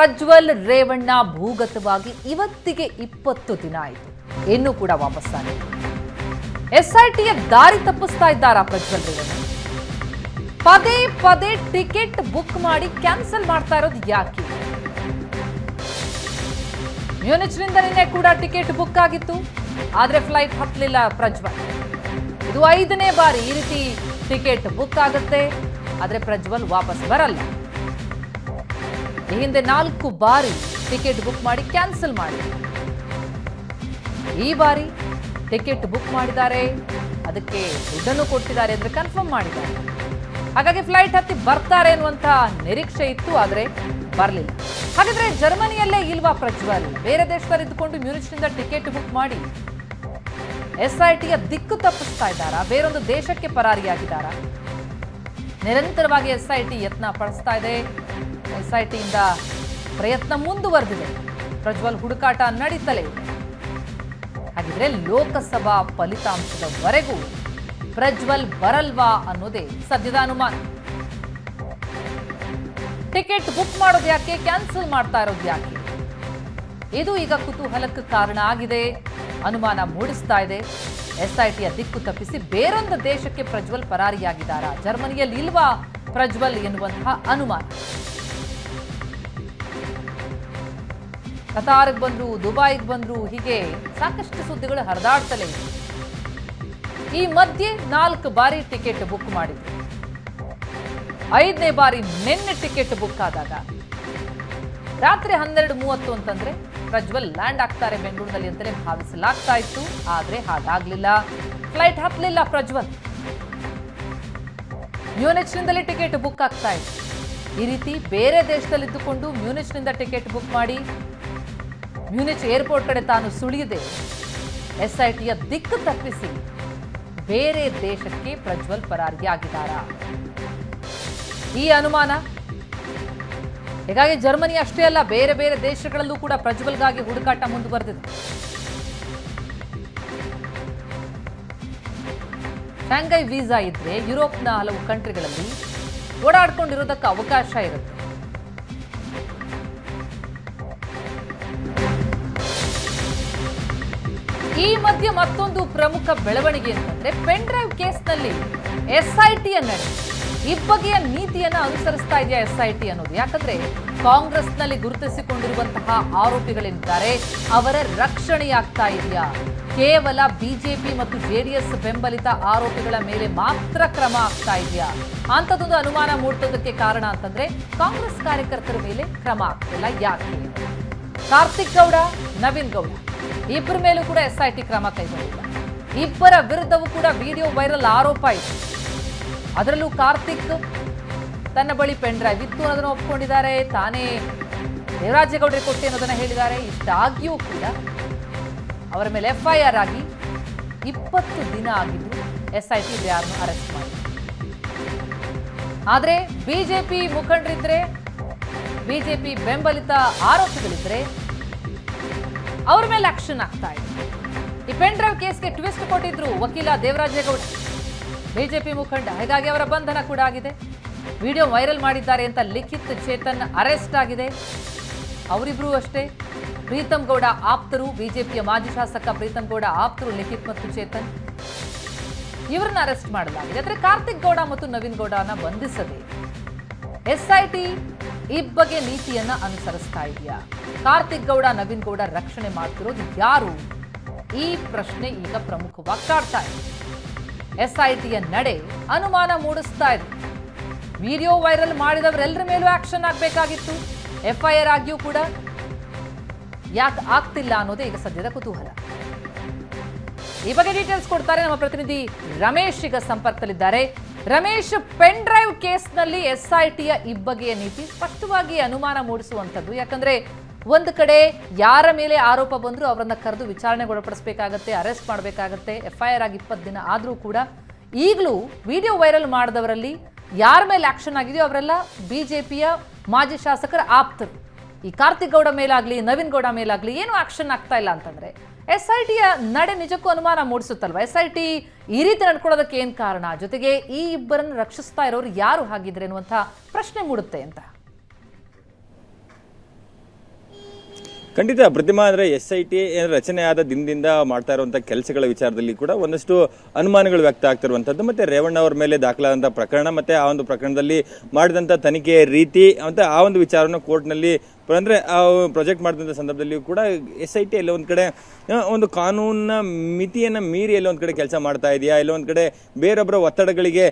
ಪ್ರಜ್ವಲ್ ರೇವಣ್ಣ ಭೂಗತವಾಗಿ ಇವತ್ತಿಗೆ ಇಪ್ಪತ್ತು ದಿನ ಆಯಿತು. ಇನ್ನೂ ಕೂಡ ವಾಪಸ್ಸಾಗಿಲ್ಲ ಎಸ್ಐಟಿಯ ದಾರಿ ತಪ್ಪಿಸ್ತಾ ಇದ್ದಾರಾ ಪ್ರಜ್ವಲ್ ರೇವಣ್ಣ? ಪದೇ ಪದೇ ಟಿಕೆಟ್ ಬುಕ್ ಮಾಡಿ ಕ್ಯಾನ್ಸಲ್ ಮಾಡ್ತಾ ಇರೋದು ಯಾಕೆ? ಮ್ಯೂನಿಚ್ನಿಂದ ನಿನ್ನೆ ಕೂಡ ಟಿಕೆಟ್ ಬುಕ್ ಆಗಿತ್ತು. ಆದ್ರೆ ಫ್ಲೈಟ್ ಹತ್ತಲಿಲ್ಲ ಪ್ರಜ್ವಲ್. ಇದು ಐದನೇ ಬಾರಿ ಈ ರೀತಿ ಟಿಕೆಟ್ ಬುಕ್ ಆಗುತ್ತೆ. ಆದ್ರೆ ಪ್ರಜ್ವಲ್ ವಾಪಸ್ ಬರಲ್ಲ. ಈ ಹಿಂದೆ ನಾಲ್ಕು ಬಾರಿ ಟಿಕೆಟ್ ಬುಕ್ ಮಾಡಿ ಕ್ಯಾನ್ಸಲ್ ಮಾಡಿ. ಈ ಬಾರಿ ಟಿಕೆಟ್ ಬುಕ್ ಮಾಡಿದ್ದಾರೆ. ಅದಕ್ಕೆ ದುಡ್ಡನ್ನು ಕೊಟ್ಟಿದ್ದಾರೆ ಅಂದ್ರೆ ಕನ್ಫರ್ಮ್ ಮಾಡಿದ್ದಾರೆ. ಹಾಗಾಗಿ ಫ್ಲೈಟ್ ಹತ್ತಿ ಬರ್ತಾರೆ ಅನ್ನುವಂತ ನಿರೀಕ್ಷೆ ಇತ್ತು, ಆದ್ರೆ ಬರಲಿಲ್ಲ. ಹಾಗಾದ್ರೆ ಜರ್ಮನಿಯಲ್ಲೇ ಇಲ್ವಾ ಪ್ರಜ್ವಲ್? ಬೇರೆ ದೇಶದಲ್ಲಿ ಇದ್ದುಕೊಂಡು ಮ್ಯೂನಿಚ್ನಿಂದ ಟಿಕೆಟ್ ಬುಕ್ ಮಾಡಿ ಎಸ್ಐಟಿಯ ದಿಕ್ಕು ತಪ್ಪಿಸ್ತಾ ಇದ್ದಾರಾ? ಬೇರೊಂದು ದೇಶಕ್ಕೆ ಪರಾರಿಯಾಗಿದ್ದಾರಾ? ನಿರಂತರವಾಗಿ ಎಸ್ಐಟಿ ಯತ್ನ ಪಡಿಸ್ತಾ ಇದೆ. ಎಸ್ಐಟಿಯಿಂದ ಪ್ರಯತ್ನ ಮುಂದುವರೆದಿದೆ. ಪ್ರಜ್ವಲ್ ಹುಡುಕಾಟ ನಡೀತಲೇ ಹಾಗಿದ್ರೆ ಲೋಕಸಭಾ ಫಲಿತಾಂಶದವರೆಗೂ ಪ್ರಜ್ವಲ್ ಬರಲ್ವಾ ಅನ್ನೋದೇ ಸದ್ಯದ ಅನುಮಾನ. ಟಿಕೆಟ್ ಬುಕ್ ಮಾಡೋದು ಯಾಕೆ? ಕ್ಯಾನ್ಸಲ್ ಮಾಡ್ತಾ ಇರೋದು ಯಾಕೆ? ಇದು ಈಗ ಕುತೂಹಲಕ್ಕೆ ಕಾರಣ ಆಗಿದೆ. ಅನುಮಾನ ಮೂಡಿಸ್ತಾ ಇದೆ. ಎಸ್ಐಟಿಯ ದಿಕ್ಕು ತಪ್ಪಿಸಿ ಬೇರೊಂದು ದೇಶಕ್ಕೆ ಪ್ರಜ್ವಲ್ ಪರಾರಿಯಾಗಿದ್ದಾರಾ? ಜರ್ಮನಿಯಲ್ಲಿ ಇಲ್ವಾ ಪ್ರಜ್ವಲ್ ಎನ್ನುವಂತಹ ಅನುಮಾನ? ಕತಾರ್ಗೆ ಬಂದ್ರು, ದುಬೈಗೆ ಬಂದ್ರು, ಹೀಗೆ ಸಾಕಷ್ಟು ಸುದ್ದಿಗಳು ಹರಿದಾಡ್ತಲೇ ಇವೆ ಈ ಮಧ್ಯೆ ನಾಲ್ಕು ಬಾರಿ ಟಿಕೆಟ್ ಬುಕ್ ಮಾಡಿದ್ರು. ಐದನೇ ಬಾರಿ ನಿನ್ನೆ ಟಿಕೆಟ್ ಬುಕ್ ಆದಾಗ. ರಾತ್ರಿ ಹನ್ನೆರಡು ಮೂವತ್ತು ಅಂತಂದ್ರೆ ಪ್ರಜ್ವಲ್ ಲ್ಯಾಂಡ್ ಆಗ್ತಾರೆ ಬೆಂಗಳೂರಿನಲ್ಲಿ ಅಂತಲೇ ಭಾವಿಸಲಾಗ್ತಾ ಇತ್ತು, ಆದ್ರೆ ಹಾಗಾಗ್ಲಿಲ್ಲ. ಫ್ಲೈಟ್ ಹತ್ತಲಿಲ್ಲ ಪ್ರಜ್ವಲ್. ಮ್ಯೂನಿಚ್ನಿಂದಲೇ ಟಿಕೆಟ್ ಬುಕ್ ಆಗ್ತಾ ಇತ್ತು. ಈ ರೀತಿ ಬೇರೆ ದೇಶದಲ್ಲಿದ್ದುಕೊಂಡು ಮ್ಯೂನಿಚ್ನಿಂದ ಟಿಕೆಟ್ ಬುಕ್ ಮಾಡಿ ಮ್ಯೂನಿಚ್ ಏರ್ಪೋರ್ಟ್ ಕಡೆ ತಾನು ಸುಳಿಯದೆ ಎಸ್ಐಟಿಯ ದಿಕ್ಕು ತಪ್ಪಿಸಿ ಬೇರೆ ದೇಶಕ್ಕೆ ಪ್ರಜ್ವಲ್ ಪರಾರಿಯಾಗಿದ್ದಾರಾ ಈ ಅನುಮಾನ ಹೀಗಾಗಿ ಜರ್ಮನಿ ಅಷ್ಟೇ ಅಲ್ಲ, ಬೇರೆ ಬೇರೆ ದೇಶಗಳಲ್ಲೂ ಕೂಡ ಪ್ರಜ್ವಲ್ಗಾಗಿ ಹುಡುಕಾಟ ಮುಂದುವರೆದಿದೆ. ಶಾಂಘೈ ವೀಸಾ ಇದ್ರೆ ಯುರೋಪ್ನ ಹಲವು ಕಂಟ್ರಿಗಳಲ್ಲಿ ಓಡಾಡ್ಕೊಂಡಿರೋದಕ್ಕೆ ಅವಕಾಶ ಇರುತ್ತೆ. ಈ ಮಧ್ಯೆ ಮತ್ತೊಂದು ಪ್ರಮುಖ ಬೆಳವಣಿಗೆ ಅಂತಂದ್ರೆ ಪೆನ್ ಡ್ರೈವ್ ಕೇಸ್ನಲ್ಲಿ ಎಸ್ಐಟಿಯ ನಡೆ ಇಬ್ಬಗೆಯ ನೀತಿಯನ್ನ ಅನುಸರಿಸ್ತಾ ಇದೆಯಾ ಎಸ್ಐಟಿ ಅನ್ನೋದು? ಯಾಕಂದ್ರೆ ಕಾಂಗ್ರೆಸ್ನಲ್ಲಿ ಗುರುತಿಸಿಕೊಂಡಿರುವಂತಹ ಆರೋಪಿಗಳಿದ್ದಾರೆ. ಅವರ ರಕ್ಷಣೆಯಾಗ್ತಾ ಇದೆಯಾ? ಕೇವಲ ಬಿಜೆಪಿ ಮತ್ತು ಜೆಡಿಎಸ್ ಬೆಂಬಲಿತ ಆರೋಪಿಗಳ ಮೇಲೆ ಮಾತ್ರ ಕ್ರಮ ಆಗ್ತಾ ಇದೆಯಾ? ಅಂಥದ್ದೊಂದು ಅನುಮಾನ ಮೂಡ್ತೋದಕ್ಕೆ ಕಾರಣ ಅಂತಂದ್ರೆ ಕಾಂಗ್ರೆಸ್ ಕಾರ್ಯಕರ್ತರ ಮೇಲೆ ಕ್ರಮ ಆಗ್ತಿಲ್ಲ ಯಾಕೆ? ಕಾರ್ತಿಕ್ ಗೌಡ, ನವೀನ್ ಗೌಡ ಇಬ್ಬರ ಮೇಲೂ ಕೂಡ ಎಸ್ಐಟಿ ಕ್ರಮ ಕೈಗೊಂಡಿಲ್ಲ. ಇಬ್ಬರ ವಿರುದ್ಧವೂ ಕೂಡ ವಿಡಿಯೋ ವೈರಲ್ ಆರೋಪ ಇದೆ. ಅದರಲ್ಲೂ ಕಾರ್ತಿಕ್ ತನ್ನ ಬಳಿ ಪೆನ್ ಡ್ರೈವ್ ಇತ್ತು ಅನ್ನೋದನ್ನು ಒಪ್ಕೊಂಡಿದ್ದಾರೆ. ತಾನೇ ದೇವರಾಜೇಗೌಡರಿಗೆ ಕೊಟ್ಟೆ ಅನ್ನೋದನ್ನು ಹೇಳಿದ್ದಾರೆ. ಇಷ್ಟಾಗಿಯೂ ಕೂಡ ಅವರ ಮೇಲೆ ಎಫ್ಐಆರ್ ಆಗಿ ಇಪ್ಪತ್ತು ದಿನ ಆಗಿದ್ದು ಎಸ್ಐಟಿ ಯಾರನ್ನು ಅರೆಸ್ಟ್ ಮಾಡಿ ಆದರೆ ಬಿಜೆಪಿ ಮುಖಂಡರಿದ್ರೆ, ಬಿಜೆಪಿ ಬೆಂಬಲಿತ ಆರೋಪಿಗಳಿದ್ರೆ ಅವ್ರ ಮೇಲೆ ಆಕ್ಷನ್ ಆಗ್ತಾ ಇದೆ. ಈ ಪೆನ್ ಡ್ರೈವ್ ಕೇಸ್ಗೆ ಟ್ವಿಸ್ಟ್ ಕೊಟ್ಟಿದ್ರು ವಕೀಲ ದೇವರಾಜೇಗೌಡ ಬಿಜೆಪಿ ಮುಖಂಡ, ಹೀಗಾಗಿ ಅವರ ಬಂಧನ ಕೂಡ ಆಗಿದೆ. ವಿಡಿಯೋ ವೈರಲ್ ಮಾಡಿದ್ದಾರೆ ಅಂತ ಲಿಖಿತ್ ಚೇತನ್ ಅರೆಸ್ಟ್ ಆಗಿದೆ. ಅವರಿಬ್ರು ಅಷ್ಟೇ. ಪ್ರೀತಮ್ ಗೌಡ ಆಪ್ತರು, ಬಿಜೆಪಿಯ ಮಾಜಿ ಶಾಸಕ ಪ್ರೀತಮ್ ಗೌಡ ಆಪ್ತರು, ಲಿಖಿತ್ ಮತ್ತು ಚೇತನ್. ಇವರನ್ನ ಅರೆಸ್ಟ್ ಮಾಡಲಾಗಿದೆ. ಆದರೆ ಕಾರ್ತಿಕ್ ಗೌಡ ಮತ್ತು ನವೀನ್ ಗೌಡನ ಬಂಧಿಸದೆ. ಎಸ್ಐಟಿ ಬಗ್ಗೆ ನೀತಿಯನ್ನ ಅನುಸರಿಸ್ತಾ ಇದೆಯಾ? ಕಾರ್ತಿಕ್ ಗೌಡ, ನವೀನ್ ಗೌಡ ರಕ್ಷಣೆ ಮಾಡ್ತಿರೋದು ಯಾರು? ಈ ಪ್ರಶ್ನೆ ಈಗ ಪ್ರಮುಖವಾಗಿ ಕಾಡ್ತಾ ಇದೆ. ಎಸ್ಐಟಿಯ ನಡೆ ಅನುಮಾನ ಮೂಡಿಸ್ತಾ ಇದೆ. ವಿಡಿಯೋ ವೈರಲ್ ಮಾಡಿದವರೆಲ್ಲರ ಮೇಲೂ ಆಕ್ಷನ್ ಆಗಬೇಕಾಗಿತ್ತು. ಎಫ್ಐಆರ್ ಆಗಿಯೂ ಕೂಡ. ಯಾಕೆ ಆಗ್ತಿಲ್ಲ ಅನ್ನೋದೇ ಈಗ ಸದ್ಯದ ಕುತೂಹಲ. ಈ ಬಗ್ಗೆ ಡೀಟೇಲ್ಸ್ ಕೊಡ್ತಾರೆ ನಮ್ಮ ಪ್ರತಿನಿಧಿ ರಮೇಶ್ ಈಗ ಸಂಪರ್ಕದಲ್ಲಿದ್ದಾರೆ. ರಮೇಶ್ ಪೆನ್ ಡ್ರೈವ್ ಕೇಸ್ನಲ್ಲಿ ಎಸ್ಐಟಿಯ ಇಬ್ಬಗೆಯ ನೀತಿ ಸ್ಪಷ್ಟವಾಗಿ ಅನುಮಾನ ಮೂಡಿಸುವಂಥದ್ದು. ಯಾಕಂದ್ರೆ ಒಂದು ಕಡೆ ಯಾರ ಮೇಲೆ ಆರೋಪ ಬಂದರೂ ಅವರನ್ನು ಕರೆದು ವಿಚಾರಣೆಗೆ ಒಳಪಡಿಸಬೇಕಾಗತ್ತೆ ಅರೆಸ್ಟ್ ಮಾಡಬೇಕಾಗತ್ತೆ, ಎಫ್ಐಆರ್ ಆಗಿ ಇಪ್ಪತ್ತು ದಿನ ಆದರೂ ಕೂಡ ಈಗಲೂ ವಿಡಿಯೋ ವೈರಲ್ ಮಾಡಿದವರಲ್ಲಿ ಯಾರ ಮೇಲೆ ಆಕ್ಷನ್ ಆಗಿದೆಯೋ ಅವರೆಲ್ಲ ಬಿ ಜೆ ಪಿಯ ಮಾಜಿ ಶಾಸಕರ ಆಪ್ತರು. ಈ ಕಾರ್ತಿಕ್ ಗೌಡ ಮೇಲಾಗಲಿ, ನವೀನ್ ಗೌಡ ಮೇಲಾಗಲಿ ಏನು ಆಕ್ಷನ್ ಆಗ್ತಾ ಇಲ್ಲ ಅಂತಂದರೆ ಎಸ್ ಐ ಟಿಯ ನಡೆ ನಿಜಕ್ಕೂ ಅನುಮಾನ ಮೂಡಿಸುತ್ತಲ್ವ? ಎಸ್ ಐ ಟಿ ಈ ರೀತಿ ನಡ್ಕೊಳ್ಳೋದಕ್ಕೆ ಏನು ಕಾರಣ? ಜೊತೆಗೆ ಈ ಇಬ್ಬರನ್ನು ರಕ್ಷಿಸ್ತಾ ಇರೋರು ಯಾರು ಹಾಗಿದ್ರೆ ಅನ್ನುವಂಥ ಪ್ರಶ್ನೆ ಮೂಡುತ್ತೆ ಅಂತ. ಖಂಡಿತ ಪ್ರತಿಮಾ ಅಂದರೆ ಎಸ್ ಐ ಟಿ ರಚನೆ ಆದ ದಿನದಿಂದ ಮಾಡ್ತಾ ಇರುವಂಥ ಕೆಲಸಗಳ ವಿಚಾರದಲ್ಲಿ ಕೂಡ ಒಂದಷ್ಟು ಅನುಮಾನಗಳು ವ್ಯಕ್ತ ಆಗ್ತಿರುವಂಥದ್ದು ಮತ್ತು ರೇವಣ್ಣ ಅವರ ಮೇಲೆ ದಾಖಲಾದಂಥ ಪ್ರಕರಣ, ಮತ್ತು ಆ ಒಂದು ಪ್ರಕರಣದಲ್ಲಿ ಮಾಡಿದಂಥ ತನಿಖೆಯ ರೀತಿ, ಮತ್ತೆ ಆ ಒಂದು ವಿಚಾರವನ್ನು ಕೋರ್ಟ್ನಲ್ಲಿ ಅಂದ್ರೆ ಆ ಪ್ರಾಜೆಕ್ಟ್ ಮಾಡಿದಂಥ ಸಂದರ್ಭದಲ್ಲಿಯೂ ಕೂಡ ಎಸ್ ಐ ಟಿ ಎಲ್ಲ ಒಂದ್ ಕಡೆ ಒಂದು ಕಾನೂನಿನ ಮಿತಿಯನ್ನ ಮೀರಿ ಎಲ್ಲ ಒಂದ್ ಕಡೆ ಕೆಲಸ ಮಾಡ್ತಾ ಇದೆಯಾ? ಎಲ್ಲ ಒಂದ್ ಕಡೆ ಬೇರೊಬ್ಬರ ಒತ್ತಡಗಳಿಗೆ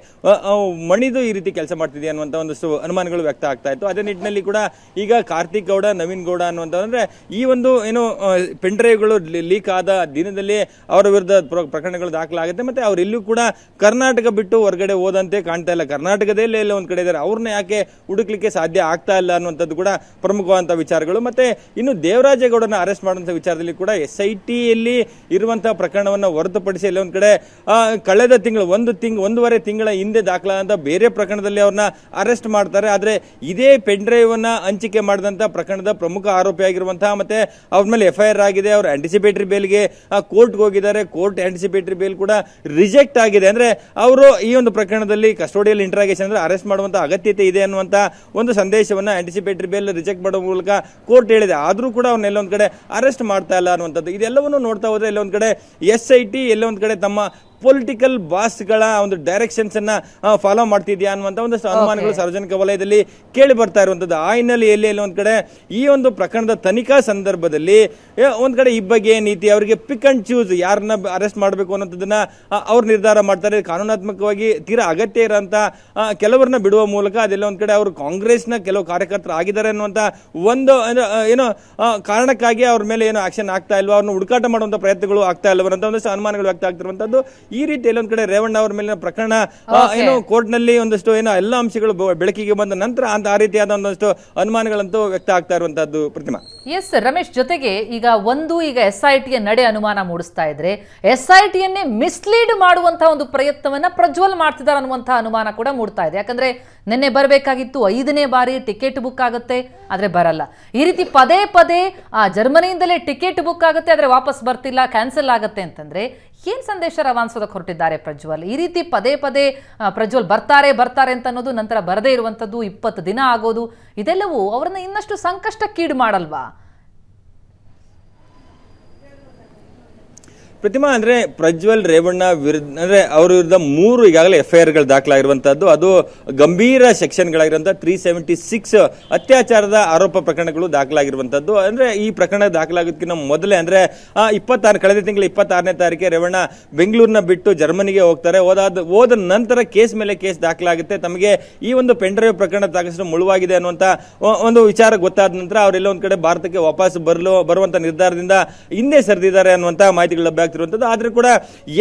ಮಣಿದು ಈ ರೀತಿ ಕೆಲಸ ಮಾಡ್ತಿದೆಯಾ ಅನ್ನುವಂತ ಒಂದಷ್ಟು ಅನುಮಾನಗಳು ವ್ಯಕ್ತ ಆಗ್ತಾ ಇತ್ತು. ಅದೇ ನಿಟ್ಟಿನಲ್ಲಿ ಕೂಡ ಈಗ ಕಾರ್ತಿಕ್ ಗೌಡ, ನವೀನ್ ಗೌಡ ಅನ್ನುವಂತ ಅಂದ್ರೆ ಈ ಒಂದು, ಏನು ಪೆಂಡ್ರೈವ್ಗಳು ಲೀಕ್ ಆದ ದಿನದಲ್ಲಿ ಅವರ ವಿರುದ್ಧ ಪ್ರ- ಪ್ರಕರಣಗಳು ದಾಖಲಾಗುತ್ತೆ. ಮತ್ತೆ ಅವರೆಲ್ಲೂ ಕೂಡ ಕರ್ನಾಟಕ ಬಿಟ್ಟು ಹೊರಗಡೆ ಹೋದಂತೆ ಕಾಣ್ತಾ ಇಲ್ಲ. ಕರ್ನಾಟಕದಲ್ಲೇ ಎಲ್ಲ ಒಂದ್ ಕಡೆ ಇದ್ದಾರೆ ಅವ್ರನ್ನ ಯಾಕೆ ಹುಡುಕ್ಲಿಕ್ಕೆ ಸಾಧ್ಯ ಆಗ್ತಾ ಇಲ್ಲ ಅನ್ನುವಂಥದ್ದು ಕೂಡ ಪ್ರಮುಖವಾದಂಥ ವಿಚಾರಗಳು, ಮತ್ತೆ ಇನ್ನು ದೇವರಾಜೇಗೌಡನ ಅರೆಸ್ಟ್ ಮಾಡುವಂತಹ ವಿಚಾರದಲ್ಲಿ ಕೂಡ ಎಸ್ ಐ ಟಿಯಲ್ಲಿ ಇರುವಂತಹ ಪ್ರಕರಣವನ್ನ ಹೊರತುಪಡಿಸಿ ಎಲ್ಲ ಒಂದ್ ಕಡೆ ಕಳೆದ ತಿಂಗಳು, ಒಂದು ತಿಂಗ್, ಒಂದೂವರೆ ತಿಂಗಳ ಹಿಂದೆ ದಾಖಲಾದಂತ ಬೇರೆ ಪ್ರಕರಣದಲ್ಲಿ ಅವ್ರನ್ನ ಅರೆಸ್ಟ್ ಮಾಡ್ತಾರೆ. ಆದ್ರೆ ಇದೇ ಪೆನ್ ಡ್ರೈವ್ ಅನ್ನ ಹಂಚಿಕೆ ಮಾಡಿದಂತ ಪ್ರಕರಣದ ಪ್ರಮುಖ ಆರೋಪಿಯಾಗಿರುವಂತಹ ಮತ್ತೆ ಅವ್ರ ಮೇಲೆ ಎಫ್ ಐ ಆರ್ ಆಗಿದೆ, ಅವ್ರ ಆಂಟಿಸಿಪೇಟರಿ ಬೇಲ್ಗೆ ಕೋರ್ಟ್ಗೆ ಹೋಗಿದ್ದಾರೆ. ಕೋರ್ಟ್ ಆಂಟಿಸಿಪೇಟರಿ ಬೇಲ್ ಕೂಡ ರಿಜೆಕ್ಟ್ ಆಗಿದೆ. ಅಂದ್ರೆ ಅವರು ಈ ಒಂದು ಪ್ರಕರಣದಲ್ಲಿ ಕಸ್ಟೋಡಿಯಲ್ ಇಂಟ್ರಾಗೇಷನ್ ಅಂದ್ರೆ ಅರೆಸ್ಟ್ ಮಾಡುವಂತಹ ಅಗತ್ಯತೆ ಇದೆ ಅನ್ನುವಂತ ಒಂದು ಸಂದೇಶವನ್ನ ಆಂಟಿಸಿಪೇಟರಿ ಬೇಲ್ ರಿಜೆಕ್ಟ್ ಮಾಡುವ ಮೂಲಕ ಕೋರ್ಟ್ ಹೇಳಿದೆ. ಆದರೂ ಕೂಡ ಅವ್ರನ್ನ ಎಲ್ಲೊಂದು ಕಡೆ ಅರೆಸ್ಟ್ ಮಾಡ್ತಾ ಇಲ್ಲ ಅನ್ನುವಂಥದ್ದು. ಇದೆಲ್ಲವನ್ನು ನೋಡ್ತಾ ಹೋದರೆ ಎಲ್ಲೊಂದು ಕಡೆ ಎಸ್ ಐ ಟಿ, ಎಲ್ಲೊಂದು ಕಡೆ ತಮ್ಮ ಪೊಲಿಟಿಕಲ್ ಬಾಸ್ಗಳ ಒಂದು ಡೈರೆಕ್ಷನ್ಸ್ ಅನ್ನ ಫಾಲೋ ಮಾಡ್ತಿದ್ಯಾ ಅನ್ನುವಂಥ ಒಂದಷ್ಟು ಅನುಮಾನಗಳು ಸಾರ್ವಜನಿಕ ವಲಯದಲ್ಲಿ ಕೇಳಿ ಬರ್ತಾ ಇರುವಂತದ್ದು. ಆ ಹಿನ್ನೆಲೆಯಲ್ಲಿ ಎಲ್ಲಿ ಒಂದ್ ಕಡೆ ಈ ಒಂದು ಪ್ರಕರಣದ ತನಿಖಾ ಸಂದರ್ಭದಲ್ಲಿ ಒಂದು ಕಡೆ ಈ ಬಗ್ಗೆ ನೀತಿ ಅವರಿಗೆ ಪಿಕ್ ಅಂಡ್ ಚೂಸ್ ಯಾರನ್ನ ಅರೆಸ್ಟ್ ಮಾಡಬೇಕು ಅನ್ನೋದನ್ನ ಅವ್ರು ನಿರ್ಧಾರ ಮಾಡ್ತಾರೆ. ಕಾನೂನಾತ್ಮಕವಾಗಿ ತೀರಾ ಅಗತ್ಯ ಇರೋಂಥ ಕೆಲವರನ್ನ ಬಿಡುವ ಮೂಲಕ ಅದೆಲ್ಲ ಒಂದ್ ಕಡೆ ಅವರು ಕಾಂಗ್ರೆಸ್ನ ಕೆಲವು ಕಾರ್ಯಕರ್ತರು ಆಗಿದ್ದಾರೆ ಅನ್ನುವಂಥ ಒಂದು ಏನೋ ಕಾರಣಕ್ಕಾಗಿ ಅವ್ರ ಮೇಲೆ ಏನೋ ಆಕ್ಷನ್ ಆಗ್ತಾ ಇಲ್ವಾ? ಅವ್ರನ್ನ ಹುಡುಕಾಟ ಮಾಡುವಂತ ಪ್ರಯತ್ನಗಳು ಆಗ್ತಾ ಇಲ್ವ ಅಂತ ಒಂದಷ್ಟು ಅನುಮಾನಗಳು ವ್ಯಕ್ತ ಆಗ್ತಿರುವಂತದ್ದು ಈ ರೀತಿ ಎಲ್ಲೊಂದ್ ಕಡೆ ರೇವಣ್ಣ ಅವರ ಮೇಲಿನ ಪ್ರಕರಣ ಏನು ಕೋರ್ಟ್ನಲ್ಲಿ ಒಂದಷ್ಟು ಏನೋ ಎಲ್ಲ ಅಂಶಗಳು ಬೆಳಕಿಗೆ ಬಂದ ನಂತರ ಅಂತ ಆ ರೀತಿಯಾದ ಒಂದಷ್ಟು ಅನುಮಾನಗಳಂತೂ ವ್ಯಕ್ತ ಆಗ್ತಾ ಇರುವಂತಹದ್ದು ಪ್ರತಿಮಾ. ಎಸ್ ರಮೇಶ್ ಜೊತೆಗೆ ಈಗ ಒಂದು ಈಗ ಎಸ್ ಐ ಟಿಯ ನಡೆ ಅನುಮಾನ ಮೂಡಿಸ್ತಾ ಇದ್ರೆ ಎಸ್ ಐ ಟಿಯನ್ನೇ ಮಿಸ್ಲೀಡ್ ಮಾಡುವಂತಹ ಒಂದು ಪ್ರಯತ್ನವನ್ನ ಪ್ರಜ್ವಲ್ ಮಾಡ್ತಿದ್ದಾರೆ ಅನ್ನುವಂತಹ ಅನುಮಾನ ಕೂಡ ಮೂಡ್ತಾ ಇದೆ. ಯಾಕಂದ್ರೆ ನಿನ್ನೆ ಬರಬೇಕಾಗಿತ್ತು ಐದನೇ ಬಾರಿ ಟಿಕೆಟ್ ಬುಕ್ ಆಗುತ್ತೆ ಆದ್ರೆ ಬರಲ್ಲ. ಈ ರೀತಿ ಪದೇ ಪದೇ ಆ ಜರ್ಮನಿಯಿಂದಲೇ ಟಿಕೆಟ್ ಬುಕ್ ಆಗುತ್ತೆ ಆದ್ರೆ ವಾಪಸ್ ಬರ್ತಿಲ್ಲ ಕ್ಯಾನ್ಸಲ್ ಆಗುತ್ತೆ ಅಂತಂದ್ರೆ ಏನ್ ಸಂದೇಶ ರವಾನಿಸೋದಕ್ಕೆ ಹೊರಟಿದ್ದಾರೆ ಪ್ರಜ್ವಲ್? ಈ ರೀತಿ ಪದೇ ಪದೇ ಪ್ರಜ್ವಲ್ ಬರ್ತಾರೆ ಬರ್ತಾರೆ ಅಂತ ಅನ್ನೋದು ನಂತರ ಬರದೇ ಇರುವಂಥದ್ದು ಇಪ್ಪತ್ತು ದಿನ ಆಗೋದು, ಇದೆಲ್ಲವೂ ಅವರನ್ನು ಇನ್ನಷ್ಟು ಸಂಕಷ್ಟಕ್ಕೀಡು ಮಾಡಲ್ವಾ? ಪ್ರತಿಮಾ ಅಂದ್ರೆ ಪ್ರಜ್ವಲ್, ರೇವಣ್ಣ ವಿರುದ್ಧ ಅಂದ್ರೆ ಅವ್ರ ವಿರುದ್ಧ ಮೂರು ಈಗಾಗಲೇ ಎಫ್ ಐ ಆರ್ಗಳು ದಾಖಲಾಗಿರುವಂತದ್ದು ಅದು ಗಂಭೀರ ಸೆಕ್ಷನ್ಗಳಾಗಿರುವಂಥ ತ್ರೀ ಸೆವೆಂಟಿ ಸಿಕ್ಸ್ ಅತ್ಯಾಚಾರದ ಆರೋಪ ಪ್ರಕರಣಗಳು ದಾಖಲಾಗಿರುವಂತದ್ದು ಅಂದ್ರೆ ಈ ಪ್ರಕರಣ ದಾಖಲಾಗೋದಕ್ಕಿಂತ ಮೊದಲೇ ಅಂದ್ರೆ ಇಪ್ಪತ್ತಾರು ಕಳೆದ ತಿಂಗಳ ಇಪ್ಪತ್ತಾರನೇ ತಾರೀಕು ರೇವಣ್ಣ ಬೆಂಗಳೂರಿನ ಬಿಟ್ಟು ಜರ್ಮನಿಗೆ ಹೋಗ್ತಾರೆ. ಹೋದಾದ ಹೋದ ನಂತರ ಕೇಸ್ ಮೇಲೆ ಕೇಸ್ ದಾಖಲಾಗುತ್ತೆ. ತಮಗೆ ಈ ಒಂದು ಪೆಂಡ್ರೈವ್ ಪ್ರಕರಣ ಸಾಕಷ್ಟು ಮುಳುವಾಗಿದೆ ಅನ್ನುವಂತ ಒಂದು ವಿಚಾರ ಗೊತ್ತಾದ ನಂತರ ಅವರೆಲ್ಲ ಒಂದ್ ಕಡೆ ಭಾರತಕ್ಕೆ ವಾಪಸ್ ಬರಲು ಬರುವಂತ ನಿರ್ಧಾರದಿಂದ ಹಿಂದೆ ಸರಿದಿದ್ದಾರೆ ಅನ್ನುವಂತ ಮಾಹಿತಿಗಳು ಲಭ್ಯ ಆಗ್ತಿರುವಂತದ್ದು. ಆದ್ರೆ ಕೂಡ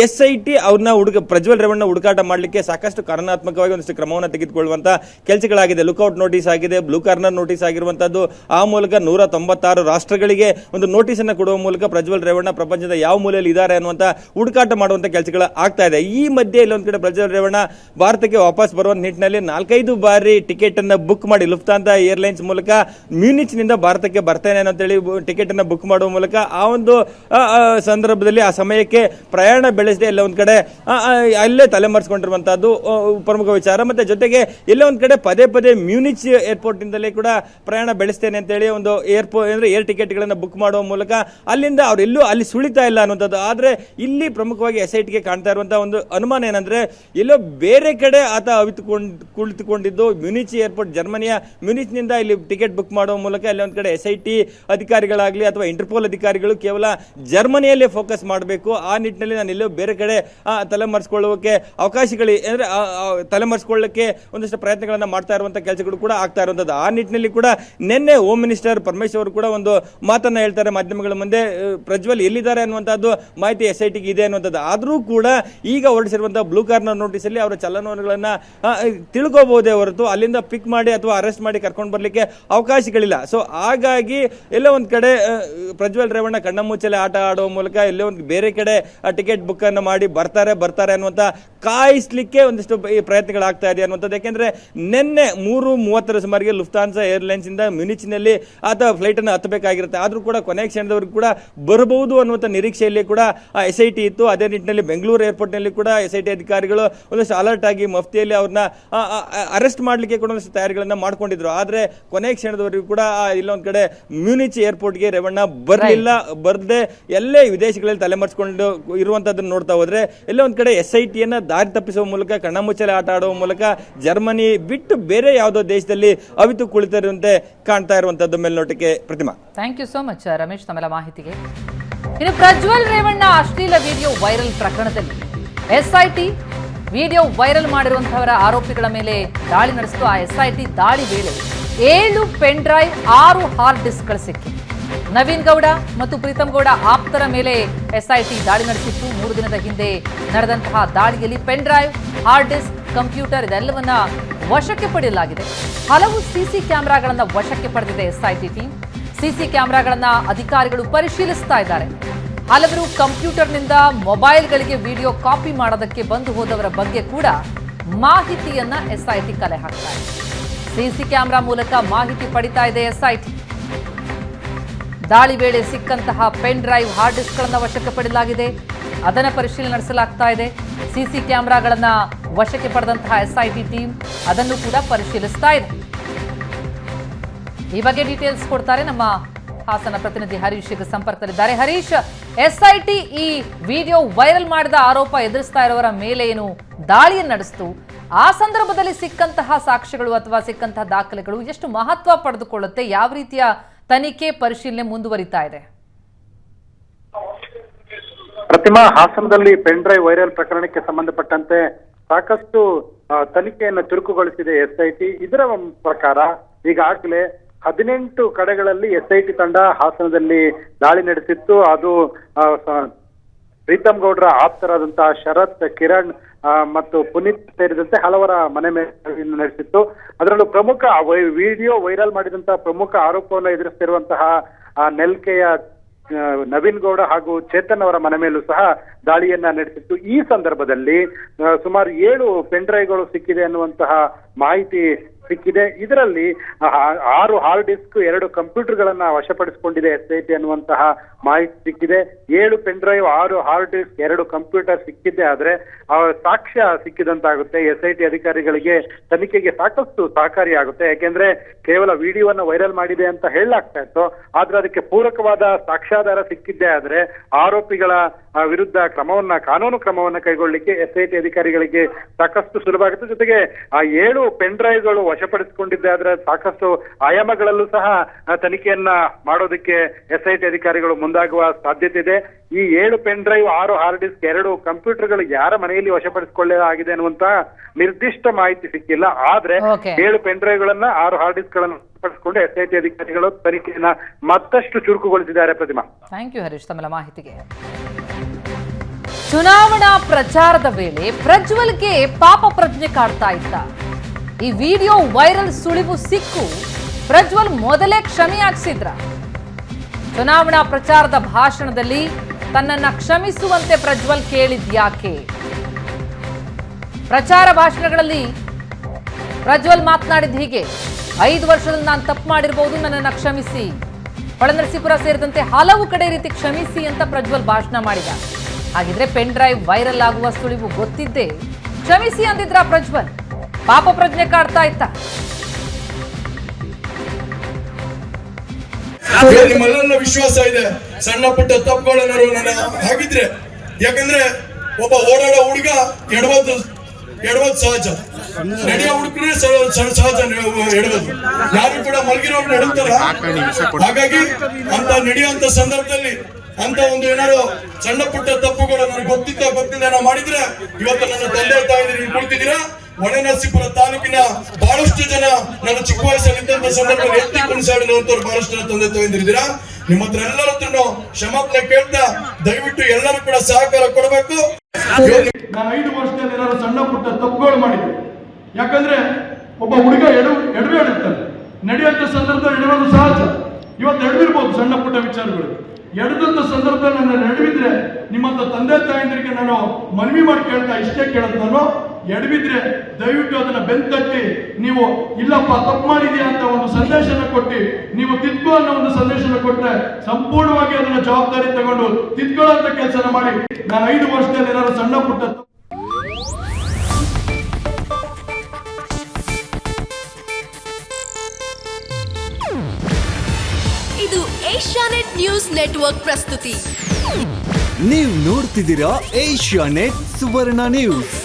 ಎಸ್ ಐ ಟಿ ಅವ್ರನ್ನ ಹುಡುಗ ಪ್ರಜ್ವಲ್ ರೇವಣ್ಣ ಹುಡುಕಾಟ ಮಾಡಲಿಕ್ಕೆ ಸಾಕಷ್ಟು ಕಾರಣಾತ್ಮಕವಾಗಿ ಒಂದಷ್ಟು ಕ್ರಮವನ್ನು ತೆಗೆದುಕೊಳ್ಳುವಂತ ಕೆಲಸಗಳಾಗಿದೆ. ಲುಕ್ಔಟ್ ನೋಟಿಸ್ ಆಗಿದೆ. ಬ್ಲೂ ಕಾರ್ನರ್ ನೋಟಿಸ್ ಆಗಿರುವಂತದ್ದು. ಆ ಮೂಲಕ ನೂರ ತೊಂಬತ್ತಾರು ರಾಷ್ಟ್ರಗಳಿಗೆ ಒಂದು ನೋಟಿಸ್ ಅನ್ನು ಕೊಡುವ ಮೂಲಕ ಪ್ರಜ್ವಲ್ ರೇವಣ್ಣ ಪ್ರಪಂಚದ ಯಾವ ಮೂಲೆಯಲ್ಲಿ ಇದ್ದಾರೆ ಅನ್ನುವಂತ ಹುಡುಕಾಟ ಮಾಡುವಂತ ಕೆಲಸಗಳು ಆಗ್ತಾ ಇದೆ. ಈ ಮಧ್ಯೆ ಇಲ್ಲೊಂದ್ ಕಡೆ ಪ್ರಜ್ವಲ್ ರೇವಣ್ಣ ಭಾರತಕ್ಕೆ ವಾಪಸ್ ಬರುವ ನಿಟ್ಟಿನಲ್ಲಿ ನಾಲ್ಕೈದು ಬಾರಿ ಟಿಕೆಟ್ ಅನ್ನ ಬುಕ್ ಮಾಡಿ ಲುಫ್ತಾಂತ ಏರ್ಲೈನ್ಸ್ ಮೂಲಕ ಮ್ಯೂನಿಚ್ನಿಂದ ಭಾರತಕ್ಕೆ ಬರ್ತೇನೆ ಅಂತೇಳಿ ಟಿಕೆಟ್ ಅನ್ನ ಬುಕ್ ಮಾಡುವ ಮೂಲಕ ಆ ಒಂದು ಸಂದರ್ಭದಲ್ಲಿ ಆ ಸಮಯಕ್ಕೆ ಪ್ರಯಾಣ ಬೆಳೆಸದೆ ಎಲ್ಲ ಒಂದು ಕಡೆ ಅಲ್ಲೇ ತಲೆಮರೆಸ್ಕೊಂಡಿರುವಂತಹದ್ದು ಆ, ಪ್ರಮುಖ ವಿಚಾರ. ಮತ್ತೆ ಜೊತೆಗೆ ಎಲ್ಲ ಒಂದು ಕಡೆ ಪದೇ ಪದೇ ಮ್ಯೂನಿಚ್ ಏರ್ಪೋರ್ಟ್ ಇಂದಲೇ ಕೂಡ ಪ್ರಯಾಣ ಬೆಳೆಸ್ತೇನೆ ಅಂತೇಳಿ ಒಂದು ಏರ್ಪೋರ್ಟ್ ಅಂದ್ರೆ ಏರ್ ಟಿಕೆಟ್ ಗಳನ್ನ ಬುಕ್ ಮಾಡುವ ಮೂಲಕ ಅಲ್ಲಿಂದ ಅವರೆಲ್ಲೂ ಅಲ್ಲಿ ಸುಳಿತಾ ಇಲ್ಲ ಅನ್ನುವಂಥದ್ದು. ಆದ್ರೆ ಇಲ್ಲಿ ಪ್ರಮುಖವಾಗಿ ಎಸ್ ಐ ಟಿಗೆ ಕಾಣ್ತಾ ಇರುವಂತಹ ಒಂದು ಅನುಮಾನ ಏನಂದ್ರೆ ಎಲ್ಲೋ ಬೇರೆ ಕಡೆ ಆತ ಅವಿತುಕೊಂಡು ಕುಳಿತುಕೊಂಡಿದ್ದು ಮ್ಯೂನಿಚ್ ಏರ್ಪೋರ್ಟ್ ಜರ್ಮನಿಯ ಮ್ಯೂನಿಚ್ನಿಂದ ಇಲ್ಲಿ ಟಿಕೆಟ್ ಬುಕ್ ಮಾಡುವ ಮೂಲಕ ಅಲ್ಲಿ ಒಂದ್ ಕಡೆ ಎಸ್ ಐ ಟಿ ಅಧಿಕಾರಿಗಳಾಗ್ಲಿ ಅಥವಾ ಇಂಟರ್ಪೋಲ್ ಅಧಿಕಾರಿಗಳು ಕೇವಲ ಜರ್ಮನಿಯಲ್ಲೇ ಫೋಕಸ್ ಮಾಡಬೇಕು ಆ ನಿಟ್ಟಿನಲ್ಲಿ ನಾನು ಎಲ್ಲೋ ಬೇರೆ ಕಡೆ ತಲೆಮರೆಸ್ಕೊಳ್ಳೋಕೆ ಅವಕಾಶಗಳು, ಅಂದ್ರೆ ತಲೆಮರೆಸ್ಕೊಳ್ಳಕ್ಕೆ ಒಂದಷ್ಟು ಪ್ರಯತ್ನಗಳನ್ನ ಮಾಡ್ತಾ ಇರುವಂಥ ಕೆಲಸಗಳು ಕೂಡ ಆಗ್ತಾ ಇರುವಂಥದ್ದು ಆ ನಿಟ್ಟಿನಲ್ಲಿ ಕೂಡ ನಿನ್ನೆ ಹೋಮ್ ಮಿನಿಸ್ಟರ್ ಪರಮೇಶ್ವರ್ ಕೂಡ ಒಂದು ಮಾತನ್ನ ಹೇಳ್ತಾರೆ ಮಾಧ್ಯಮಗಳ ಮುಂದೆ. ಪ್ರಜ್ವಲ್ ಎಲ್ಲಿದ್ದಾರೆ ಅನ್ನುವಂಥದ್ದು ಮಾಹಿತಿ ಎಸ್ ಐ ಟಿಗೆ ಇದೆ ಅನ್ನುವಂಥದ್ದು. ಆದರೂ ಕೂಡ ಈಗ ಹೊರಡಿಸಿರುವಂಥ ಬ್ಲೂ ಕಾರ್ನರ್ ನೋಟಿಸ್ ಅಲ್ಲಿ ಅವರ ಚಲನವಲನಗಳನ್ನು ತಿಳ್ಕೋಬಹುದೇ ಹೊರತು ಅಲ್ಲಿಂದ ಪಿಕ್ ಮಾಡಿ ಅಥವಾ ಅರೆಸ್ಟ್ ಮಾಡಿ ಕರ್ಕೊಂಡು ಬರಲಿಕ್ಕೆ ಅವಕಾಶಗಳಿಲ್ಲ. ಸೊ ಹಾಗಾಗಿ ಎಲ್ಲೋ ಒಂದು ಕಡೆ ಪ್ರಜ್ವಲ್ ರೇವಣ್ಣ ಕಣ್ಣ ಮುಚ್ಚಲೆ ಆಟ ಆಡುವ ಮೂಲಕ ಎಲ್ಲೋ ಒಂದು ಬೇರೆ ಕಡೆ ಟಿಕೆಟ್ ಬುಕ್ ಅನ್ನು ಮಾಡಿ ಬರ್ತಾರೆ ಬರ್ತಾರೆ ಅನ್ನುವಂತ ಕಾಯಿಸ್ಲಿಕ್ಕೆ ಒಂದಿಷ್ಟು ಈ ಪ್ರಯತ್ನಗಳಾಗ್ತಾ ಇದೆ ಅನ್ನುವಂಥದ್ದು. ಯಾಕೆಂದ್ರೆ ನಿನ್ನೆ ಮೂರು ಮೂವತ್ತರ ಸುಮಾರಿಗೆ ಲುಫ್ತಾನ್ಸಾ ಏರ್ಲೈನ್ಸ್ ಇಂದ ಮ್ಯುನಿಚ್ನಲ್ಲಿ ಆತ ಫ್ಲೈಟ್ ಅನ್ನು ಹತ್ತಬೇಕಾಗಿರುತ್ತೆ. ಆದ್ರೂ ಕೂಡ ಕೊನೆ ಕ್ಷಣದವರೆಗೂ ಕೂಡ ಬರಬಹುದು ಅನ್ನುವಂಥ ನಿರೀಕ್ಷೆಯಲ್ಲಿ ಕೂಡ ಎಸ್ ಐ ಟಿ ಇತ್ತು. ಅದೇ ನಿಟ್ಟಿನಲ್ಲಿ ಬೆಂಗಳೂರು ಏರ್ಪೋರ್ಟ್ನಲ್ಲಿ ಕೂಡ ಎಸ್ ಐ ಟಿ ಅಧಿಕಾರಿಗಳು ಒಂದಷ್ಟು ಅಲರ್ಟ್ ಆಗಿ ಮಫ್ತಿಯಲ್ಲಿ ಅವ್ರನ್ನ ಅರೆಸ್ಟ್ ಮಾಡಲಿಕ್ಕೆ ಕೂಡ ಒಂದಷ್ಟು ತಯಾರಿಗಳನ್ನ ಮಾಡ್ಕೊಂಡಿದ್ರು. ಆದ್ರೆ ಕೊನೆ ಕ್ಷಣದವರೆಗೂ ಕೂಡ ಇಲ್ಲೊಂದು ಕಡೆ ಮ್ಯೂನಿಚ್ ಏರ್ಪೋರ್ಟ್ಗೆ ರೇವಣ್ಣ ಬರಲಿಲ್ಲ. ಬರದೆ ಎಲ್ಲೇ ವಿದೇಶಗಳಲ್ಲಿ ತಲೆಮರೆಸ್ಕೊಂಡು ಇರುವಂತದ್ದನ್ನ ನೋಡ್ತಾ ಹೋದರೆ ಎಲ್ಲೋ ಒಂದ್ ಕಡೆ ಎಸ್ ಐ ಟಿಯನ್ನ ದಾರಿ ತಪ್ಪಿಸುವ ಮೂಲಕ, ಕಣ್ಣಮುಚ್ಚಲೆ ಆಟ ಆಡುವ ಮೂಲಕ ಜರ್ಮನಿ ಬಿಟ್ಟು ಬೇರೆ ಯಾವುದೋ ದೇಶದಲ್ಲಿ ಅವಿತು ಕುಳಿತಿರುವಂತೆ ಕಾಣ್ತಾ ಇರುವಂತದ್ದು ಮೇಲ್ನೋಟಕ್ಕೆ Prathima. Thank you so much Ramesh, ತಮ್ಮೆಲ್ಲ ಮಾಹಿತಿಗೆ. ಇನ್ನು ಪ್ರಜ್ವಲ್ ರೇವಣ್ಣ ಅಶ್ಲೀಲ ವಿಡಿಯೋ ವೈರಲ್ ಪ್ರಕರಣದಲ್ಲಿ. ಎಸ್ಐಟಿ ವಿಡಿಯೋ ವೈರಲ್ ಮಾಡಿರುವಂತಹವರ ಆರೋಪಿಗಳ ಮೇಲೆ ದಾಳಿ ನಡೆಸಿತು ಆ ಎಸ್ಐಟಿ ದಾಳಿ ವೇಳೆ ಏಳು ಪೆನ್ ಡ್ರೈವ್, ಆರು ಹಾರ್ಡ್ ಡಿಸ್ಕ್ಗಳು ಸಿಕ್ಕಿವೆ. ನವೀನ್ ಗೌಡ ಮತ್ತು ಪ್ರೀತಮ್ ಗೌಡ ಆಪ್ತರ ಮೇಲೆ ಎಸ್ಐಟಿ ದಾಳಿ ನಡೆಸಿತ್ತು. ಮೂರು ದಿನದ ಹಿಂದೆ ನಡೆದಂತಹ ದಾಳಿಯಲ್ಲಿ pen drive, hard disk, computer ಇದೆಲ್ಲವನ್ನ ವಶಕ್ಕೆ ಪಡೆಯಲಾಗಿದೆ. ಹಲವು ಸಿಸಿ ಕ್ಯಾಮೆರಾಗಳನ್ನ ವಶಕ್ಕೆ ಪಡೆದಿದೆ ಎಸ್ಐಟಿ ಟೀಮ್. ಸಿಸಿ ಕ್ಯಾಮೆರಾಗಳನ್ನ ಅಧಿಕಾರಿಗಳು ಪರಿಶೀಲಿಸ್ತಾ ಇದ್ದಾರೆ. ಹಲವರು ಕಂಪ್ಯೂಟರ್ನಿಂದ ಮೊಬೈಲ್ಗಳಿಗೆ ವಿಡಿಯೋ ಕಾಪಿ ಮಾಡೋದಕ್ಕೆ ಬಂದು ಹೋದವರ ಬಗ್ಗೆ ಕೂಡ ಮಾಹಿತಿಯನ್ನ ಎಸ್ಐಟಿ ಕಲೆ ಹಾಕ್ತಾ ಇದೆ. ಸಿಸಿ ಕ್ಯಾಮೆರಾ ಮೂಲಕ ಮಾಹಿತಿ ಪಡಿತಾ ಇದೆ ಎಸ್ಐಟಿ. ದಾಳಿ ವೇಳೆ ಸಿಕ್ಕಂತಹ ಪೆನ್ ಡ್ರೈವ್ ಹಾರ್ಡ್ ಡಿಸ್ಕ್ಗಳನ್ನು ವಶಕ್ಕೆ ಪಡೆಯಲಾಗಿದೆ. ಅದನ್ನು ಪರಿಶೀಲನೆ ನಡೆಸಲಾಗ್ತಾ ಇದೆ. ಸಿಸಿ ಕ್ಯಾಮೆರಾಗಳನ್ನ ವಶಕ್ಕೆ ಪಡೆದಂತಹ ಎಸ್ಐಟಿ ಟೀಮ್ ಅದನ್ನು ಕೂಡ ಪರಿಶೀಲಿಸ್ತಾ ಇದೆ. ಈ ಬಗ್ಗೆ ಡೀಟೇಲ್ಸ್ ಕೊಡ್ತಾರೆ ನಮ್ಮ ಹಾಸನ ಪ್ರತಿನಿಧಿ ಹರೀಶ್ ಈಗ ಸಂಪರ್ಕದಲ್ಲಿದ್ದಾರೆ. ಹರೀಶ್, ಎಸ್ಐಟಿ ಈ ವಿಡಿಯೋ ವೈರಲ್ ಮಾಡಿದ ಆರೋಪ ಎದುರಿಸ್ತಾ ಇರೋರ ಮೇಲೆ ಏನು ದಾಳಿಯನ್ನು ನಡೆಸಿತು? ಆ ಸಂದರ್ಭದಲ್ಲಿ ಸಿಕ್ಕಂತಹ ಸಾಕ್ಷ್ಯಗಳು ಅಥವಾ ಸಿಕ್ಕಂತಹ ದಾಖಲೆಗಳು ಎಷ್ಟು ಮಹತ್ವ ಪಡೆದುಕೊಳ್ಳುತ್ತೆ? ಯಾವ ರೀತಿಯ ತನಿಖೆ ಪರಿಶೀಲನೆ ಮುಂದುವರಿತಾ ಇದೆ. ಪ್ರತಿಮಾ ಹಾಸನದಲ್ಲಿ ಪೆನ್ ಡ್ರೈವ್ ವೈರಲ್ ಪ್ರಕರಣಕ್ಕೆ ಸಂಬಂಧಪಟ್ಟಂತೆ ಸಾಕಷ್ಟು ತನಿಖೆಯನ್ನು ಚುರುಕುಗೊಳಿಸಿದೆ ಎಸ್ಐಟಿ ಇದರ ಪ್ರಕಾರ ಈಗಾಗಲೇ ಹದಿನೆಂಟು ಕಡೆಗಳಲ್ಲಿ ಎಸ್ಐಟಿ ತಂಡ ಹಾಸನದಲ್ಲಿ ದಾಳಿ ನಡೆಸಿತ್ತು. ಅದು ಪ್ರೀತಮ್ ಗೌಡ್ರ ಆಪ್ತರಾದಂತಹ ಶರತ್ ಕಿರಣ್ ಮತ್ತು ಪುನೀತ್ ಸೇರಿದಂತೆ ಹಲವರ ಮನೆ ಮೇಲೆ ನಡೆಸಿತ್ತು. ಅದರಲ್ಲೂ ಪ್ರಮುಖ ವಿಡಿಯೋ ವೈರಲ್ ಮಾಡಿದಂತಹ ಪ್ರಮುಖ ಆರೋಪವನ್ನು ಎದುರಿಸ್ತಿರುವಂತಹ ನೆಲ್ಕೆಯ ನವೀನ್ ಗೌಡ ಹಾಗೂ ಚೇತನ್ ಅವರ ಮನೆ ಮೇಲೂ ಸಹ ದಾಳಿಯನ್ನ ನಡೆಸಿತ್ತು. ಈ ಸಂದರ್ಭದಲ್ಲಿ ಸುಮಾರು ಏಳು ಪೆನ್ ಡ್ರೈವ್ಗಳು ಸಿಕ್ಕಿದೆ ಅನ್ನುವಂತಹ ಮಾಹಿತಿ ಸಿಕ್ಕಿದೆ. ಇದರಲ್ಲಿ ಆರು ಹಾರ್ಡ್ ಡಿಸ್ಕ್ ಎರಡು ಕಂಪ್ಯೂಟರ್ಗಳನ್ನ ವಶಪಡಿಸಿಕೊಂಡಿದೆ ಎಸ್ ಐ ಟಿ ಅನ್ನುವಂತಹ ಮಾಹಿತಿ ಸಿಕ್ಕಿದೆ. ಏಳು ಪೆನ್ ಡ್ರೈವ್ ಆರು ಹಾರ್ಡ್ ಡಿಸ್ಕ್ ಎರಡು ಕಂಪ್ಯೂಟರ್ ಸಿಕ್ಕಿದೆ ಆದ್ರೆ ಸಾಕ್ಷ್ಯ ಸಿಕ್ಕಿದಂತಾಗುತ್ತೆ. ಎಸ್ ಐ ಟಿ ಅಧಿಕಾರಿಗಳಿಗೆ ತನಿಖೆಗೆ ಸಾಕಷ್ಟು ಸಹಕಾರಿಯಾಗುತ್ತೆ. ಯಾಕೆಂದ್ರೆ ಕೇವಲ ವಿಡಿಯೋವನ್ನು ವೈರಲ್ ಮಾಡಿದೆ ಅಂತ ಹೇಳಲಾಗ್ತಾ ಇತ್ತು. ಆದ್ರೆ ಅದಕ್ಕೆ ಪೂರಕವಾದ ಸಾಕ್ಷ್ಯಾಧಾರ ಸಿಕ್ಕಿದ್ದೇ ಆದ್ರೆ, ಆರೋಪಿಗಳ ವಿರುದ್ಧ ಕ್ರಮವನ್ನ, ಕಾನೂನು ಕ್ರಮವನ್ನ ಕೈಗೊಳ್ಳಲಿಕ್ಕೆ ಎಸ್ ಐ ಟಿ ಅಧಿಕಾರಿಗಳಿಗೆ ಸಾಕಷ್ಟು ಸುಲಭ ಆಗುತ್ತೆ. ಜೊತೆಗೆ ಆ ಏಳು ಪೆನ್ ಡ್ರೈವ್ಗಳು ವಶಪಡಿಸಿಕೊಂಡಿದ್ದೆ ಆದ್ರೆ ಸಾಕಷ್ಟು ಆಯಾಮಗಳಲ್ಲೂ ಸಹ ತನಿಖೆಯನ್ನ ಮಾಡೋದಕ್ಕೆ ಎಸ್ ಐ ಟಿ ಅಧಿಕಾರಿಗಳು ಮುಂದಾಗುವ ಸಾಧ್ಯತೆ ಇದೆ ಈ ಏಳು ಪೆನ್ ಡ್ರೈವ್ ಆರು ಹಾರ್ಡ್ ಡಿಸ್ಕ್ ಎರಡು ಕಂಪ್ಯೂಟರ್ಗಳು ಯಾರ ಮನೆಯಲ್ಲಿ ವಶಪಡಿಸಿಕೊಳ್ಳಲಾಗಿದೆ ಅನ್ನುವಂತ ನಿರ್ದಿಷ್ಟ ಮಾಹಿತಿ ಸಿಕ್ಕಿಲ್ಲ. ಆದ್ರೆ. ಏಳು ಪೆನ್ ಡ್ರೈವ್ಗಳನ್ನ ಆರು ಹಾರ್ಡ್ ಡಿಸ್ಕ್ಗಳನ್ನು ವಶಪಡಿಸಿಕೊಂಡು ಎಸ್ ಐ ಟಿ ಅಧಿಕಾರಿಗಳು ತನಿಖೆಯನ್ನ ಮತ್ತಷ್ಟು ಚುರುಕುಗೊಳಿಸಿದ್ದಾರೆ ಪ್ರತಿಮಾ. ಥ್ಯಾಂಕ್ ಯು ಹರೀಶ್ ತಮ್ಮ ಮಾಹಿತಿಗೆ. ಚುನಾವಣಾ ಪ್ರಚಾರದ ವೇಳೆ ಪ್ರಜ್ವಲ್ಗೆ ಪಾಪ ಪ್ರಜ್ಞೆ ಕಾಡ್ತಾ ಇತ್ತ ಈ ವಿಡಿಯೋ ವೈರಲ್ ಸುಳಿವು ಸಿಕ್ಕು. ಪ್ರಜ್ವಲ್ ಮೊದಲೇ ಕ್ಷಮೆಯಾಚಿಸಿದ್ರ. ಚುನಾವಣಾ ಪ್ರಚಾರದ ಭಾಷಣದಲ್ಲಿ ತನ್ನನ್ನ ಕ್ಷಮಿಸುವಂತೆ ಪ್ರಜ್ವಲ್ ಕೇಳಿದ್ಯಾಕೆ ಪ್ರಚಾರ ಭಾಷಣಗಳಲ್ಲಿ ಪ್ರಜ್ವಲ್ ಮಾತನಾಡಿದ ಹೀಗೆ, ಐದು ವರ್ಷದಲ್ಲಿ ನಾನು ತಪ್ಪು ಮಾಡಿರಬಹುದು ನನ್ನನ್ನು ಕ್ಷಮಿಸಿ. ಹೊಳೆನರಸೀಪುರ ಸೇರಿದಂತೆ ಹಲವು ಕಡೆ ರೀತಿ ಕ್ಷಮಿಸಿ ಅಂತ ಪ್ರಜ್ವಲ್ ಭಾಷಣ ಮಾಡಿದ. ಹಾಗಿದ್ರೆ ಪೆನ್ ಡ್ರೈವ್ ವೈರಲ್ ಆಗುವ ಸುಳಿವು ಗೊತ್ತಿದ್ದೇ, ಕ್ಷಮಿಸಿ ಅಂದಿದ್ರ ಪ್ರಜ್ವಲ್? ಪಾಪ ಪ್ರಜ್ಞೆ ಕಾಡ್ತಾ ಇತ್ತ. ನಿಮ್ಮೆಲ್ಲ ವಿಶ್ವಾಸ ಇದೆ. ಸಣ್ಣ ಪುಟ್ಟ ತಪ್ಪುಗಳನ್ನು ಹಾಕಿದ್ರೆ ಯಾಕಂದ್ರೆ ಒಬ್ಬ ಓಡಾಡೋ ಹುಡುಗ ಎಡವದ್ದು ಎಡವದ್ದು ಸಹಜ. ನಡೆಯೋ ಹುಡುಗನೇ ಸಹಜ ಎಡವದ್ದು. ಯಾರು ಕೂಡ ಮಲಗಿರೋ ನಡುತ್ತಾರ ಹಾಗಾಗಿ ಅಂತ ನಡೆಯುವಂತ ಸಂದರ್ಭದಲ್ಲಿ ಅಂತ ಒಂದು ಏನಾರು ಸಣ್ಣ ಪುಟ್ಟ ತಪ್ಪುಗಳು ನನಗೆ ಗೊತ್ತಿದ್ದ ಗೊತ್ತಿಲ್ಲ ಮಾಡಿದ್ರೆ ಇವತ್ತು ನನ್ನ ತಂದೆ ತಾಯಿ ಕುಳಿತಿದ್ದೀರಾ ಒಣನರಸೀಪುರ ತಾಲೂಕಿನ ಬಹಳಷ್ಟು ಜನ ನನ್ನ ಚಿಕ್ಕ ವಯಸ್ಸಲ್ಲಿ ಇದ್ದಂತ ಸಂದರ್ಭದಲ್ಲಿ ಎತ್ತಿ ಕುಣಿಸಾಡಿರುವಂತವ್ರು ಬಹಳಷ್ಟು ಜನ ತಂದೆ ತಾಯಿಂದಿದ್ದೀರಾ ನಿಮ್ಮ ಹತ್ರ ಎಲ್ಲರ ಕ್ಷಮಾಪಣೆ ಕೇಳ್ತಾ ದಯವಿಟ್ಟು ಎಲ್ಲರೂ ಕೂಡ ಸಹಕಾರ ಕೊಡಬೇಕು. ನಾನು ಐದು ವರ್ಷದಲ್ಲಿ ಏನಾದ್ರು ಸಣ್ಣ ಪುಟ್ಟ ತಪ್ಪುಗಳು ಮಾಡಿದ್ದೆ ಯಾಕಂದ್ರೆ ಒಬ್ಬ ಹುಡುಗ ಎಡು ಎಡವೆ ಎಡುತ್ತಾನೆ ನಡೆಯುವಂತ ಸಂದರ್ಭದಲ್ಲಿ ಎಡವೋದು ಸಹಜ. ಇವತ್ತು ಎಡವಿರ್ಬೋದು ಸಣ್ಣ ಪುಟ್ಟ ವಿಚಾರಗಳು. ಎಡದಂತ ಸಂದರ್ಭದಲ್ಲಿ ನನ್ನ ಎಡವಿದ್ರೆ ನಿಮ್ಮಂತ ತಂದೆ ತಾಯಂದಿರಿಗೆ ನಾನು ಮನವಿ ಮಾಡಿ ಕೇಳ್ತಾ ಇಷ್ಟೇ ಕೇಳೋದು ನಾನು ಎಡವಿದ್ರೆ ದಯವಿಟ್ಟು ಅದನ್ನ ಬೆಂತಟ್ಟಿ ನೀವು ಇಲ್ಲಪ್ಪ ತಪ್ಪು ಮಾಡಿದ್ಯಾ ಅಂತ ಒಂದು ಸಂದೇಶನ ಕೊಟ್ಟು ನೀವು ತಿದ್ಕೋ ಅನ್ನೋ ಒಂದು ಸಂದೇಶನ ಕೊಟ್ರೆ ಸಂಪೂರ್ಣವಾಗಿ ಅದನ್ನ ಜವಾಬ್ದಾರಿ ತಗೊಂಡು ತಿದ್ಕೊಳ್ಳೋ ಕೆಲಸನ ಮಾಡಿ. ನಾನು ಐದು ವರ್ಷದಲ್ಲಿ ಏನಾದ್ರು ಸಣ್ಣ ಪುಟ್ಟ ಇದು ಏಷ್ಯಾನೆಟ್ ನ್ಯೂಸ್ ನೆಟ್ವರ್ಕ್ ಪ್ರಸ್ತುತಿ. ನೀವು ನೋಡ್ತಿದ್ದೀರಾ ಏಷ್ಯಾ ನೆಟ್ ಸುವರ್ಣ ನ್ಯೂಸ್.